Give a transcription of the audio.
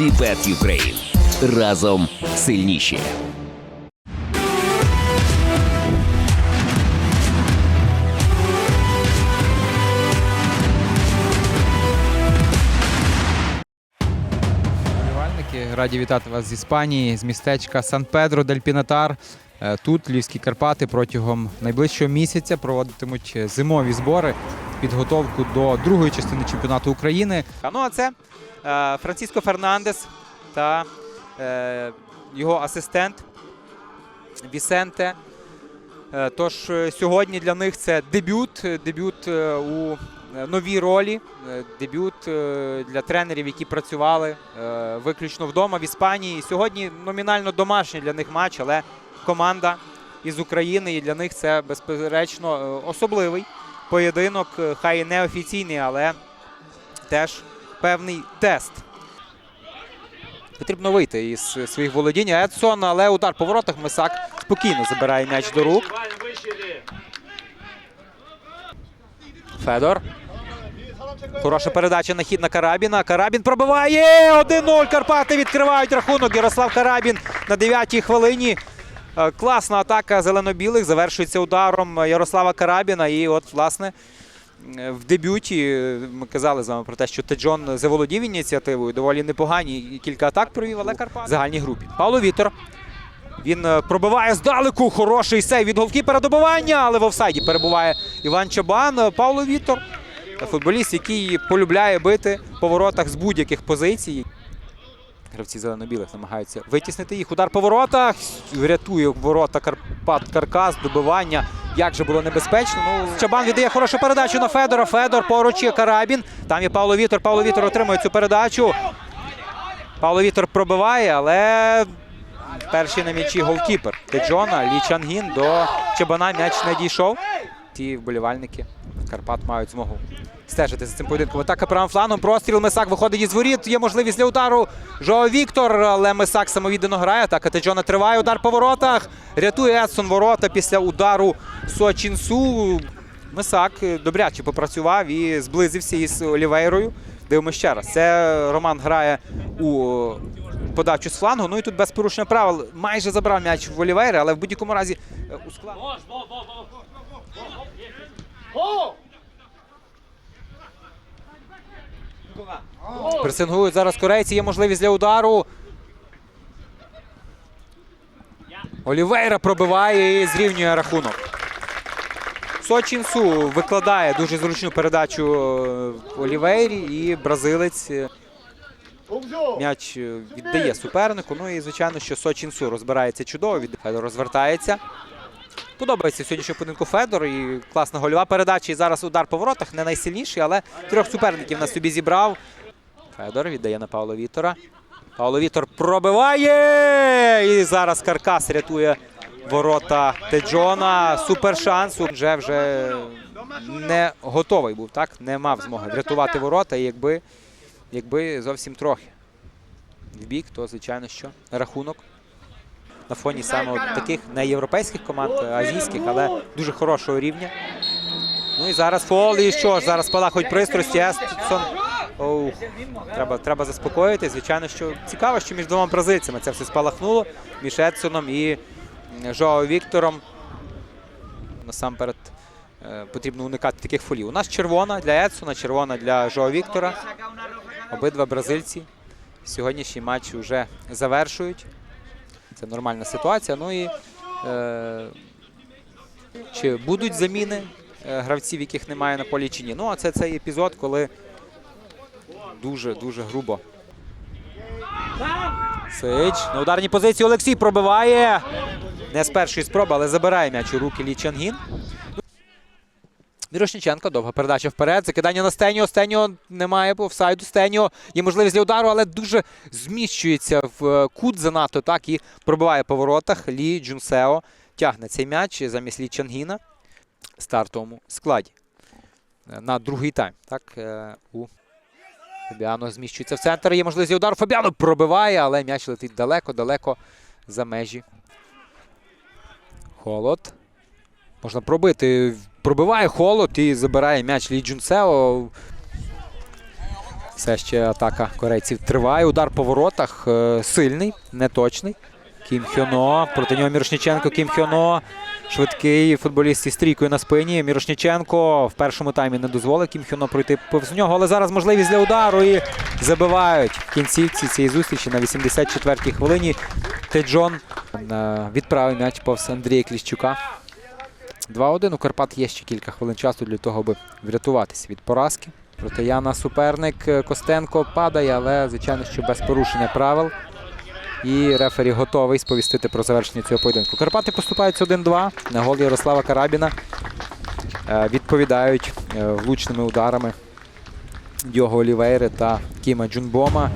Віпет Юкрейн. Разом сильніші. Раді вітати вас з Іспанії, з містечка Сан Педро дель Пінатар. Е, Тут Львівські Карпати протягом найближчого місяця проводитимуть зимові збори, підготовку до другої частини чемпіонату України. А ну а це Франциско Фернандес та е, його асистент Вісенте. Е, Тож е, сьогодні для них це дебют, е, дебют е, у е, новій ролі, е, дебют е, для тренерів, які працювали е, виключно вдома в Іспанії. Сьогодні номінально домашній для них матч, але команда із України, і для них це безперечно е, особливий поєдинок, е, хай і не офіційний, але теж певний тест. Потрібно вийти із своїх володінь. Едсон, але удар по воротах. Мисак спокійно забирає м'яч до рук. Федор. Хороша передача на хід на Карабіна. Карабін пробиває 1-0. Карпати відкривають рахунок. Ярослав Карабін на 9-й хвилині. Е, Класна атака зелено-білих. Завершується ударом Ярослава Карабіна. І от, власне, в дебюті е, ми казали з вами про те, що Теджон заволодів ініціативою. Доволі непогані кілька атак провів, але Карпат загальній групі. Павло Вітер. Він е, пробиває здалеку. Хороший сейв від голкіпера добивання, але в офсайді перебуває Іван Чабан. Е, Павло Вітор. Футболіст, який полюбляє бити по воротах з будь-яких позицій. Гравці зелено-білих намагаються витіснити їх. Удар по воротах. Врятує ворота Карпат Каркас, добивання. Як же було небезпечно. Ну, Чабан віддає хорошу передачу на Федора. Федор поруч є Карабін. Там є Павло Вітер. Павло Вітер отримує цю передачу. Павло Вітер пробиває, але перший на м'ячі голкіпер. Теджона, Лі Чангін до Чабана м'яч не дійшов. Ті вболівальники Карпат мають змогу стежити за цим поєдинком. Атака правим фланом. Простріл. Мисак виходить із воріт. Є можливість для удару. Жоа Віктор, але Мисак самовіддано грає. Атака Теджона триває. Удар по воротах. Рятує Едсон ворота після удару Сочінсу. Мисак е, добряче попрацював і зблизився із Олівейрою. Дивимося ще раз. Це Роман грає у подачу з флангу. Ну і тут без порушення правил майже забрав м'яч в Олівейри, але в будь-якому разі е, у склад. Пресингують зараз корейці. Є можливість для удару. Олівейра пробиває і зрівнює рахунок. Сочінсу викладає дуже зручну передачу е, Олівейрі і бразилець е, м'яч е, віддає супернику. Ну і звичайно, що Сочінсу розбирається чудово. Розвертається. Подобається сьогоднішньому поєдинку Федор і класна гольова передача. І зараз удар по воротах не найсильніший, але трьох суперників на собі зібрав. Федор віддає на Павла Вітора. Павло Вітор пробиває! І зараз Каркас рятує ворота Теджона. Супер шанс. Вже вже не готовий був, так? Не мав змоги врятувати ворота. Якби, якби зовсім трохи в бік, то звичайно що рахунок на фоні саме от таких не європейських команд, а азійських, але дуже хорошого рівня. Ну і зараз фол. І що ж, зараз спалахують пристрасті. Естсон. Оух, треба, треба заспокоїти. Звичайно, що цікаво, що між двома бразильцями це все спалахнуло. Між Едсоном і Жоао Віктором. Насамперед е, потрібно уникати таких фолів. У нас червона для Едсона, червона для Жоао Віктора. Обидва бразильці сьогоднішній матч вже завершують. Це нормальна ситуація. Ну і е, чи будуть заміни е, гравців, яких немає на полі чи ні. Ну, а це цей епізод, коли дуже-дуже грубо. Сич. На ударній позиції Олексій пробиває. Не з першої спроби, але забирає м'яч у руки Лі Чангін. Мірошниченко, довга передача вперед. Закидання на Стеніо. Стеніо немає офсайду. Стеніо є можливість для удару, але дуже зміщується в е, кут занадто так і пробиває по воротах. Лі Джунсео тягне цей м'яч замість Лі Чангіна в стартовому складі. Е, На другий тайм. Так, е, у Фабіано зміщується в центр. Є можливість удару. Фабіано пробиває, але м'яч летить далеко-далеко за межі. Холод. Можна пробити. Пробиває холод і забирає м'яч Лі Джунсео. Все ще атака корейців триває. Удар по воротах е, сильний, неточний. Кім Хьоно. Проти нього Мірошніченко. Кім Хьоно. Швидкий футболіст зі стрійкою на спині. Мірошніченко в першому таймі не дозволив Кім Хьоно пройти повз нього, але зараз можливість для удару і забивають в кінцівці цієї зустрічі на 84-й хвилині. Теджон е, відправив м'яч повз Андрія Кліщука. 2-1. У Карпат є ще кілька хвилин часу для того, аби врятуватися від поразки. Проти Яна суперник е, Костенко падає, але звичайно, що без порушення правил. І рефері готовий сповістити про завершення цього поєдинку. Карпати поступаються 1-2 на гол Ярослава Карабіна. Е, Відповідають е, влучними ударами Дього Олівейри та Кіма Джунбома.